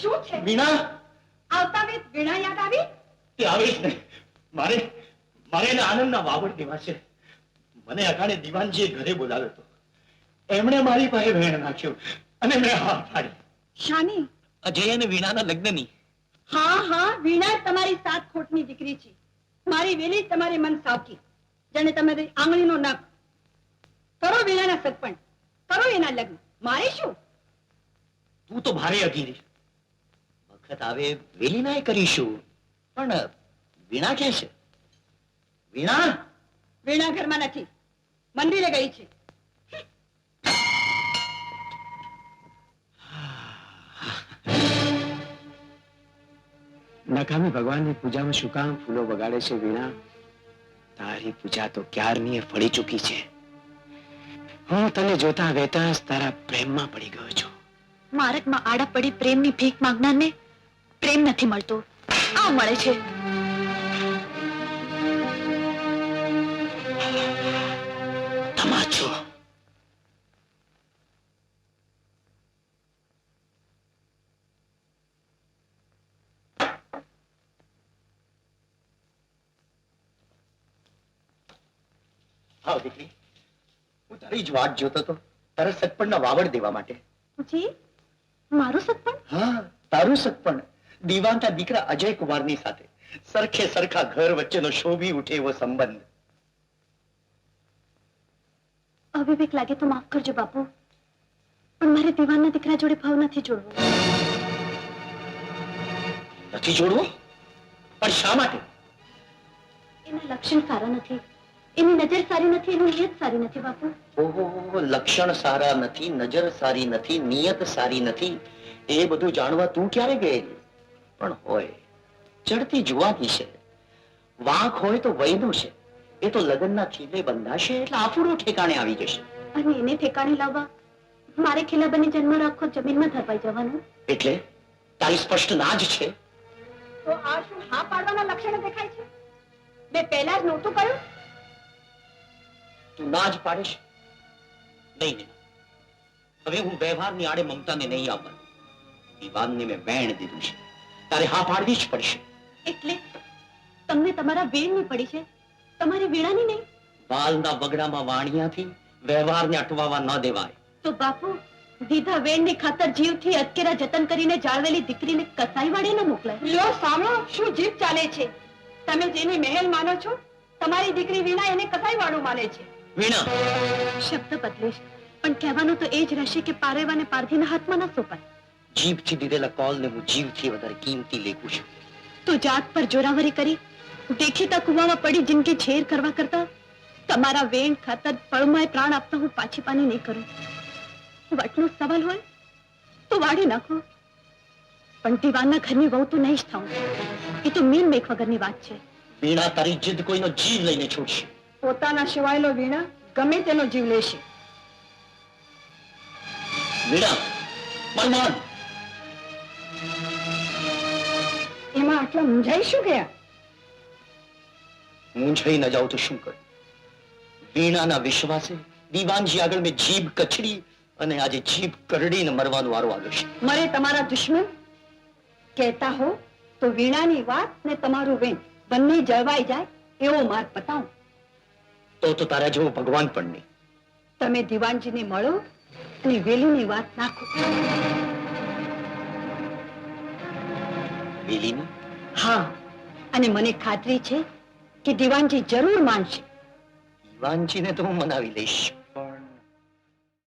શું છે? વીણા આવતા વેત વીણા યાદ આવી? તે આવીશ ને. મારે મારે એને આનંદના વાવડ દેવા છે. મને અટાણે દિવાનજીએ ઘરે બોલાવ્યો હતો એમણે મારી પાસે વેણ નાખ્યો અને મેં હા પાડી. શાની? અજય અને વીણાના લગ્નની. હા હા વીણા તમારી સાત ખોટની દીકરી છે. મારી વેલી તમારી મન સાવકી. જેને તમારી આંગળીનો નખ કરો વીણાના સગપણ કરો એના લગ્ન. મારે શું? તું તો ભારે અઘીરી વખત આવે વેલીનાય કરીશું. પણ વીણા કે છે? વીણા? વીણા ઘરમાં નથી. મંદિરે ગઈ છે. નકામી ભગવાનની પૂજામાં શું કામ ફૂલો વગાડે છે વીણા? તારી પૂજા તો ક્યારની ફળી ચૂકી છે? હું તને જોતા વેતા તારા પ્રેમમાં પડી ગયો છું. મારકમાં આડા પડી પ્રેમની ભીખ માંગનારને પ્રેમ નથી મળતો. આ મળે છે. તમાચો આવ દીકરી. હું તારી જ વાટ જોતો તો તારા સગપણના વાવડ દેવા માટે. જી? મારું સગપણ? હા તારું સગપણ. દીવાનના દીકરા અજય કુમારની સાથે. સરખે સરખા ઘર વચ્ચેનો શોભી ઉઠે એવો સંબંધ. અવિવેક લાગે તો માફ કરજો બાપુ. પણ મારે દીવાનના દીકરા જોડે ભાવ નથી જોડવો. નથી જોડવો? પણ શા માટે? એના લક્ષણ સારા નથી. એની નજર સારી નથી એની નિયત સારી નથી બાપુ. ઓહો લક્ષણ સારા નથી નજર સારી નથી નિયત સારી નથી. એ બધું જાણવા તું ક્યારે ગયેલી? પણ હોય. ચડતી જુવાની છે. વાંક હોય તો વયનું છે. એ તો લગ્નના ખીલે બંધાશે એટલે આફુડો ઠેકાણે આવી જશે. અને એને ઠેકાણે લાવવા? મારે ખીલા જન્મ રાખો જમીનમાં ધરવાઈ જવાનું. એટલે? તારી સ્પષ્ટ ના જ છે. તો આ શું હા પાડવાના લક્ષણો દેખાય છે? મેં પહેલા જ નહોતું કહ્યું? તું ના જ પાડીશ? નહીં નહીં. હવે હું વ્યવહારની આડે મમતાને નહીં આવવાનું. દીવાનને મેં વેણ દીધું છે. તારે હા પાડવી જ પડશે. એટલે તમને તમારા વેણની પડી છે? તમારી વીણાની નહીં? વાલના બગડામાં વાણિયાથી વ્યવહારને અટવાવા ન દેવાય. તો બાપુ દીધા વેણની ખાતર જીવથી અટકેરા જતન કરીને જાળવેલી દીકરીને કસાઈ વાળે ન મોકલાય. લ્યો સાંભળો શું જીભ ચાલે છે? તમે જેને મહેલ માનો છો તમારી દીકરી વીણા એને કસાઈ વાળું માને છે. વીણા. શબ્દ બદલીશ પણ કહેવાનું તો એ જ રહેશે કે પારેવાને પારધીના હાથમાં ન સોંપાય. જીભથી દીધેલા કોલને હું જીવથી વધારે કિંમતી લેખું છું. તો જાત પર જોરાવરી કરી. દેખીતા કુવામાં પડી જિંદગી છેર કરવા કરતા. તમારા વેણ ખાતર પળમાય પ્રાણ આપતા હું પાછી પાની નહીં કરું. વટનો સવાલ હોય તો વાળી નાખો. પણ દીવાના ઘરની વહુ તો નહીં જ થાઉં. એ તો મીન મેક વગરની વાત છે. વીણા તારી જીદ કોઈનો જીવ લઈને છોડશે. પોતાના સિવાયનો વીણા ગમે તેનો જીવ લેશે. વીણા મારું આટલા મૂંઝાઈ શું ગયા મૂંઝાઈ ન જાઉં તો શું કરું? વીણાના વિશ્વાસે દીવાનજી આગળ મેં જીભ કચડી અને આજે જીભ કરડીને મરવાનો વારો આવ્યો છે. મરે તમારા દુશ્મન? કહેતા હો તો વીણાની વાત ને તમારું વેણ બંને જળવાઈ જાય એવો માર્ગ બતાવો. તો તો તારા જેવો ભગવાન પણ નહીં. તમે દીવાનજીને મળો અને વેલીની વાત નાખો. વેલીની? હા. અને મને ખાતરી છે કે દીવાનજી જરૂર માનશે. દીવાનજીને તો હું મનાવી લઈશ.